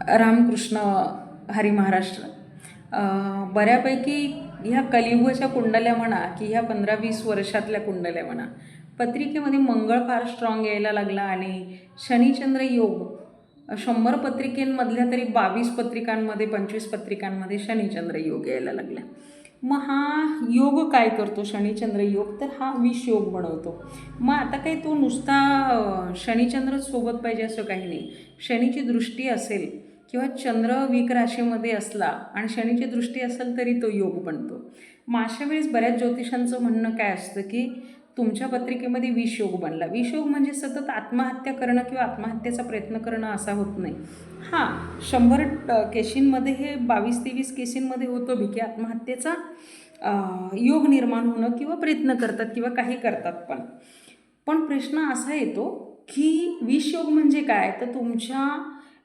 रामकृष्ण हरी महाराष्ट्र. बऱ्यापैकी ह्या कलियुगाच्या कुंडल्या म्हणा की ह्या पंधरा वीस वर्षातल्या कुंडल्या म्हणा पत्रिकेमध्ये मंगळ फार स्ट्रॉंग यायला लागला आणि शनिचंद्र योग शंभर पत्रिकेंमधल्या तरी बावीस पत्रिकांमध्ये पंचवीस पत्रिकांमध्ये शनिचंद्र योग यायला लागला. मग हा योग काय करतो शनिचंद्र योग? तर हा विष योग बनवतो. मग आता काही तो नुसता शनिचंद्रच सोबत पाहिजे असं काही नाही. शनीची दृष्टी असेल किंवा चंद्र वीक राशीमध्ये असला आणि शनीची दृष्टी असेल तरी तो योग बनतो. मग अशा वेळेस बऱ्याच ज्योतिषांचं म्हणणं काय असतं की तुमच्या पत्रिकेमध्ये विष योग बनला. विष योग म्हणजे सतत आत्महत्या करणं किंवा आत्महत्येचा प्रयत्न करणं असा होत नाही. हां शंभर केशींमध्ये हे बावीस तेवीस केशींमध्ये होतो भी की आत्महत्येचा योग निर्माण होणं किंवा प्रयत्न करतात किंवा काही करतात पण. पण प्रश्न असा येतो की विष योग म्हणजे काय? तर तुमच्या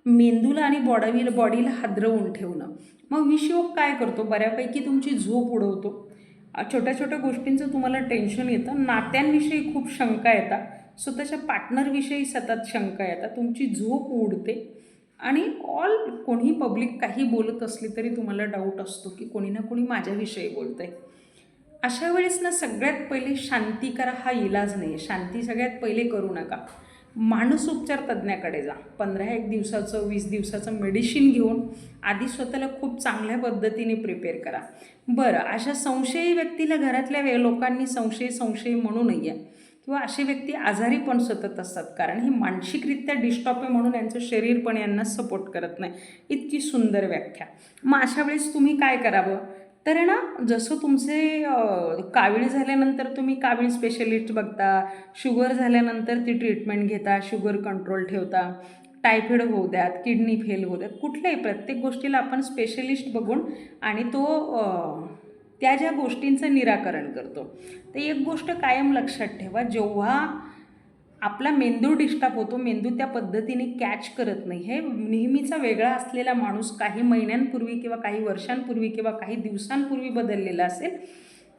मेंदूला आणि बॉडी बॉडीला हादरवून ठेवणं. मग विषयोग काय करतो? बऱ्यापैकी तुमची झोप उडवतो. छोट्या छोट्या गोष्टींचं तुम्हाला टेन्शन येतं. नात्यांविषयी खूप शंका येतात. स्वतःच्या पार्टनरविषयी सतत शंका येतात. तुमची झोप उडते. आणि ऑल कोणी पब्लिक काही बोलत असली तरी तुम्हाला डाऊट असतो की कोणी ना कोणी माझ्याविषयी बोलतं आहे अशा वेळेस ना सगळ्यात पहिले शांती करा हा इलाज नाही आहे शांती सगळ्यात पहिले करू नका. मानसोपचार तज्ज्ञाकडे जा. पंधरा एक दिवसाचं वीस दिवसाचं मेडिसिन घेऊन आधी स्वतःला खूप चांगल्या पद्धतीने प्रिपेअर करा. बरं अशा संशयी व्यक्तीला घरातल्या वे लोकांनी संशय संशय म्हणू नये. किंवा असे व्यक्ती आजारी पण सतत असतात. कारण ही मानसिकरित्या डिस्टॉप आहे म्हणून यांचं शरीर पण यांना सपोर्ट करत नाही. इतकी सुंदर व्याख्या. मग अशा वेळेस तुम्ही काय करावं? तर आहे ना जसं तुमचे कावीळ झाल्यानंतर तुम्ही कावीळ स्पेशलिस्ट बघता शुगर झाल्यानंतर ती ट्रीटमेंट घेता शुगर कंट्रोल ठेवता टायफॉइड होऊ द्यात किडनी फेल होऊ द्यात कुठल्याही प्रत्येक गोष्टीला आपण स्पेशलिस्ट बघून आणि तो त्या ज्या गोष्टींचं निराकरण करतो. तर एक गोष्ट कायम लक्षात ठेवा जेव्हा आपला मेंदू डिस्टर्ब होतो मेंदू त्या पद्धतीने कॅच करत नाही. हे नेहमीचा वेगळा असलेला माणूस काही महिन्यांपूर्वी किंवा काही वर्षांपूर्वी किंवा काही दिवसांपूर्वी बदललेला असेल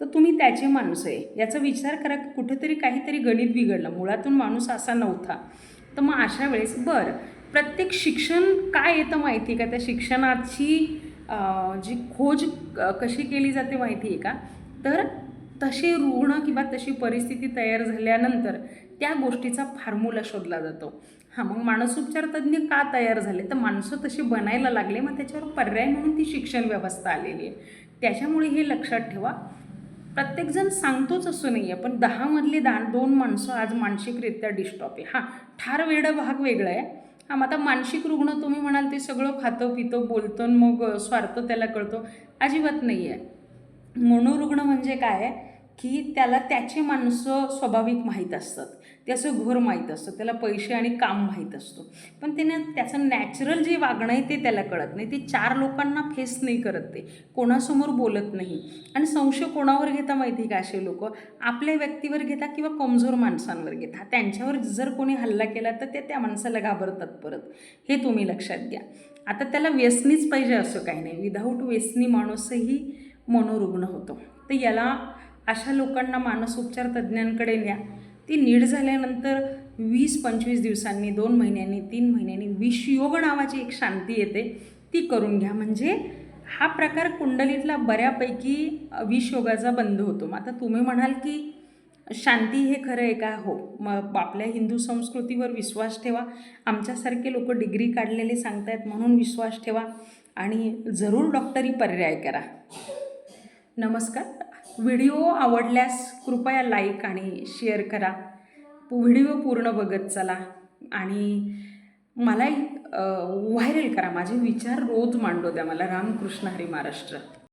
तर तुम्ही त्याचे माणूस आहे. याचा विचार करा की कुठेतरी काहीतरी गणित बिघडलं. मुळातून माणूस असा नव्हता. तर मग अशा वेळेस बरं प्रत्येक शिक्षण काय येतं माहिती आहे का? त्या शिक्षणाची जी खोज कशी केली जाते माहिती आहे का? तर तसे रुग्ण किंवा तशी परिस्थिती तयार झाल्यानंतर त्या गोष्टीचा फॉर्म्युला शोधला जातो. हां मग मानसोपचार तज्ज्ञ का तयार झाले? तर माणसं तशी बनायला लागले मग त्याच्यावर पर्याय म्हणून ती शिक्षण व्यवस्था आलेली आहे. त्याच्यामुळे हे लक्षात ठेवा. प्रत्येकजण सांगतोच असं नाही आहे पण दहामधले दा दोन माणसं आज मानसिकरित्या डिस्टॉप आहे. हां ठार वेडं भाग वेगळा आहे. हां मग आता मानसिक रुग्ण तुम्ही म्हणाल ते सगळं खातं पितं बोलतं आणि मग स्वार्थ त्याला कळतो. अजिबात नाही आहे मनोरुग्ण म्हणजे काय आहे? की त्याला त्याचे माणसं स्वाभाविक माहीत असतात. त्याचं घर माहीत असतं. त्याला पैसे आणि काम माहीत असतो. पण त्याने त्याचं नॅचरल जे वागणं आहे ते त्याला कळत नाही. ते चार लोकांना फेस नाही करत ते. कोणासमोर बोलत नाही. आणि संशय कोणावर घेता माहिती का असे लोक? आपल्या व्यक्तीवर घेता किंवा कमजोर माणसांवर घेता. त्यांच्यावर जर कोणी हल्ला केला तर ते त्या माणसाला घाबरतात परत. हे तुम्ही लक्षात घ्या. आता त्याला व्यसनीच पाहिजे असं काही नाही. विदाऊट व्यसनी माणूसही मनोरुग्ण होतो. तर याला अशा लोकांना मानसोपचार तज्ज्ञांकडे न्या. ती नीट झाल्यानंतर वीस पंचवीस दिवसांनी दोन महिन्यांनी तीन महिन्यांनी विषयोग नावाची एक शांती येते. ती करून घ्या. म्हणजे हा प्रकार कुंडलीतला बऱ्यापैकी विषयोगाचा बंद होतो. मग आता तुम्ही म्हणाल की शांती हे खरं आहे का? हो. मग आपल्या हिंदू संस्कृतीवर विश्वास ठेवा. आमच्यासारखे लोक डिग्री काढलेले सांगतायत म्हणून विश्वास ठेवा. आणि जरूर डॉक्टरी पर्याय करा. नमस्कार. व्हिडिओ आवडल्यास कृपया लाईक आणि शेअर करा. व्हिडिओ पूर्ण बघत चला आणि मलाही व्हायरल करा. माझे विचार रोज मांडू द्या मला. रामकृष्ण हरी महाराष्ट्र.